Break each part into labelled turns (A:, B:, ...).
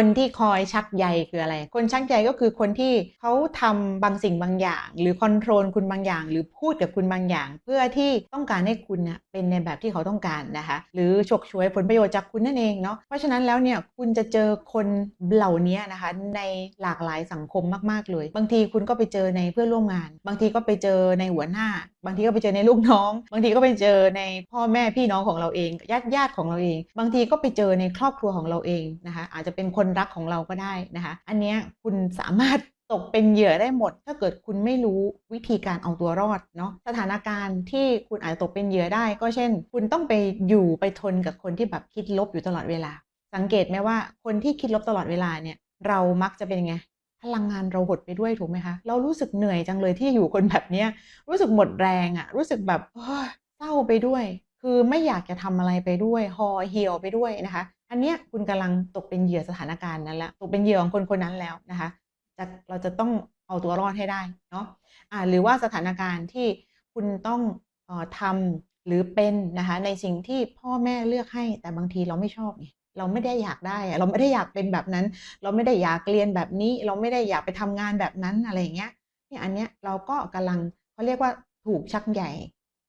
A: คนที่คอยชักใยคืออะไร คนชักใยก็คือคนที่เขาทำบางสิ่งบางอย่าง หรือคอนโทรลคุณบางอย่าง หรือพูดกับคุณบางอย่าง เพื่อที่ต้องการให้คุณเน่ะเป็นในแบบที่เขาต้องการนะคะ หรือฉกฉวยผลประโยชน์จากคุณนั่นเองเนาะ เพราะฉะนั้นแล้วเนี่ยคุณจะเจอคนเหล่านี้นะคะในหลากหลายสังคมมากๆเลย บางทีคุณก็ไปเจอในเพื่อนร่วมงาน บางทีก็ไปเจอในหัวหน้าบางทีก็ไปเจอในลูกน้อง บางทีก็ไปเจอในพ่อแม่พี่น้องของเราเองญาติญาติของเราเอง บางทีก็ไปเจอในครอบครัวของเราเองนะคะ อาจจะเป็นคนรักของเราก็ได้นะคะ อันนี้คุณสามารถตกเป็นเหยื่อได้หมด ถ้าเกิดคุณไม่รู้วิธีการเอาตัวรอดเนาะสถานการณ์ที่คุณอาจจะตกเป็นเหยื่อได้ ก็เช่น คุณต้องไปอยู่ไปทนกับคนที่แบบคิดลบอยู่ตลอดเวลา สังเกตไหมว่าคนที่คิดลบตลอดเวลาเนี่ยเรามักจะเป็นไง พลังงานเราหดไปด้วยถูกไหมคะ เรารู้สึกเหนื่อยจังเลยที่อยู่คนแบบเนี้ยรู้สึกหมดแรงอะรู้สึกแบบเศร้าไปด้วย คือไม่อยากจะทำอะไรไปด้วยหอเหี่ยวไปด้วยนะคะ อันเนี้ยคุณกำลังตกเป็นเหยื่อสถานการณ์นั้นแล้วตกเป็นเหยื่อของคนคนนั้นแล้วนะคะจะเราจะต้องเอาตัวรอดให้ได้เนาะอ่าหรือว่าสถานการณ์ที่คุณต้องเอ่อทำหรือเป็นนะคะในสิ่งที่พ่อแม่เลือกให้แต่บางทีเราไม่ชอบไง เราไม่ได้อยากได้ เราไม่ได้อยากเป็นแบบนั้น เราไม่ได้อยากเรียนแบบนี้ เราไม่ได้อยากไปทำงานแบบนั้นอะไรอย่างเงี้ยเนี่ยอันเนี้ยเราก็กำลังเขาเรียกว่าถูกชักใหญ่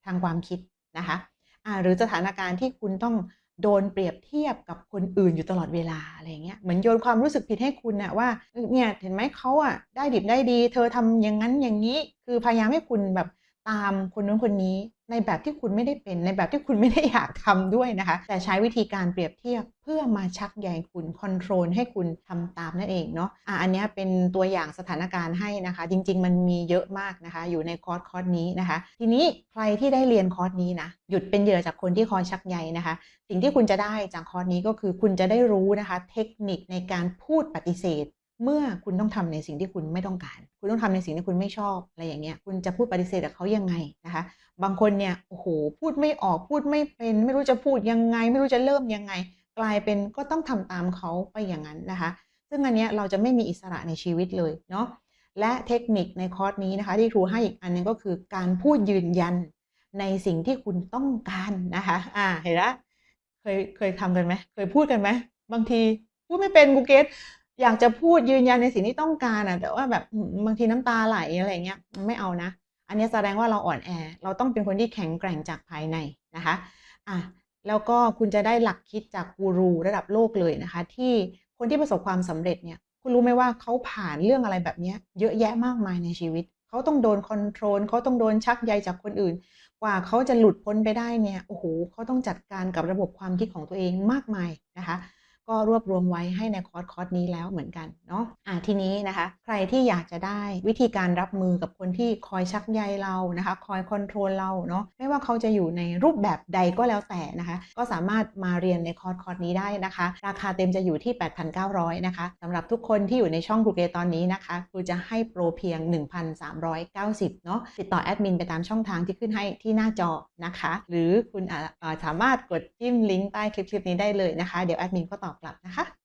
A: ทางความคิดนะคะอ่าหรือสถานการณ์ที่คุณต้องโดนเปรียบเทียบกับคนอื่นอยู่ตลอดเวลาอะไรเงี้ยเหมือนโยนความรู้สึกผิดให้คุณน่ะว่าเออเนี่ยเห็นไหมเขาอะได้ดิบได้ดี เธอทำอย่างนั้นอย่างนี้ คือพยายามให้คุณแบบ ตามคนนู้นคนนี้ในแบบที่คุณไม่ได้เป็นในแบบที่คุณไม่ได้อยากทำด้วยนะคะ แต่ใช้วิธีการเปรียบเทียบเพื่อมาชักใยคุณคอนโทรลให้คุณทำตามนั่นเองเนาะอะอันนี้เป็นตัวอย่างสถานการณ์ให้นะคะ จริง ๆ มันมีเยอะมากนะคะ อยู่ในคอร์สคอร์สนี้นะคะ ทีนี้ใครที่ได้เรียนคอร์สนี้นะหยุดเป็นเหยื่อจากคนที่คอยชักใยนะคะ สิ่งที่คุณจะได้จากคอร์สนี้ก็คือคุณจะได้รู้นะคะ เทคนิคในการพูดปฏิเสธ เมื่อคุณต้องทำในสิ่งที่คุณไม่ต้องการ คุณต้องทำในสิ่งที่คุณไม่ชอบอะไรอย่างเงี้ย คุณจะพูดปฏิเสธกับเขายังไงนะคะ บางคนเนี่ยโอ้โหพูดไม่ออกพูดไม่เป็น ไม่รู้จะพูดยังไง ไม่รู้จะเริ่มยังไง กลายเป็นก็ต้องทำตามเขาไปอย่างนั้นนะคะ ซึ่งอันเนี้ยเราจะไม่มีอิสระในชีวิตเลยเนาะและเทคนิคในคอร์สนี้นะคะ ที่ครูให้อีกอันนึงก็คือการพูดยืนยันในสิ่งที่คุณต้องการนะคะ อ่าเห็นละเคยเคยทำกันไหมเคยพูดกันไหมบางทีพูดไม่เป็นกูเกต อยากจะพูดยืนยันในสิ่งที่ต้องการอะ แต่ว่าแบบบางทีน้ำตาไหลอะไรเงี้ยไม่เอานะ อันนี้แสดงว่าเราอ่อนแอ เราต้องเป็นคนที่แข็งแกร่งจากภายในนะคะอะแล้วก็คุณจะได้หลักคิดจากกูรูระดับโลกเลยนะคะ ที่คนที่ประสบความสำเร็จเนี่ย คุณรู้ไหมว่าเขาผ่านเรื่องอะไรแบบเนี้ยเยอะแยะมากมายในชีวิตเขาต้องโดนคอนโทรลเขาต้องโดนชักใยจากคนอื่น กว่าเขาจะหลุดพ้นไปได้เนี่ยโอ้โหเขาต้องจัดการกับระบบความคิดของตัวเองมากมายนะคะ ก็รวบรวมไว้ให้ในคอร์สคอร์สนี้แล้วเหมือนกันเนาะอะทีนี้นะคะ ใครที่อยากจะได้วิธีการรับมือกับคนที่คอยชักใยเรานะคะ คอยคอนโทรลเราเนาะไม่ว่าเขาจะอยู่ในรูปแบบใดก็แล้วแต่นะคะ ก็สามารถมาเรียนในคอร์สคอร์สนี้ได้นะคะ ราคาเต็มจะอยู่ที่ 8,900 นะคะสำหรับทุกคนที่อยู่ในช่องครูเกตอนนี้นะคะครูจะให้โปรเพียง 1,390เนาะติดต่อแอดมินไปตามช่องทางที่ขึ้นให้ที่หน้าจอนะคะ หรือคุณสามารถกดจิ้มลิงก์ใต้คลิปๆนี้ได้เลยนะคะ เดี๋ยวแอดมินก็ตอบกลับนะคะ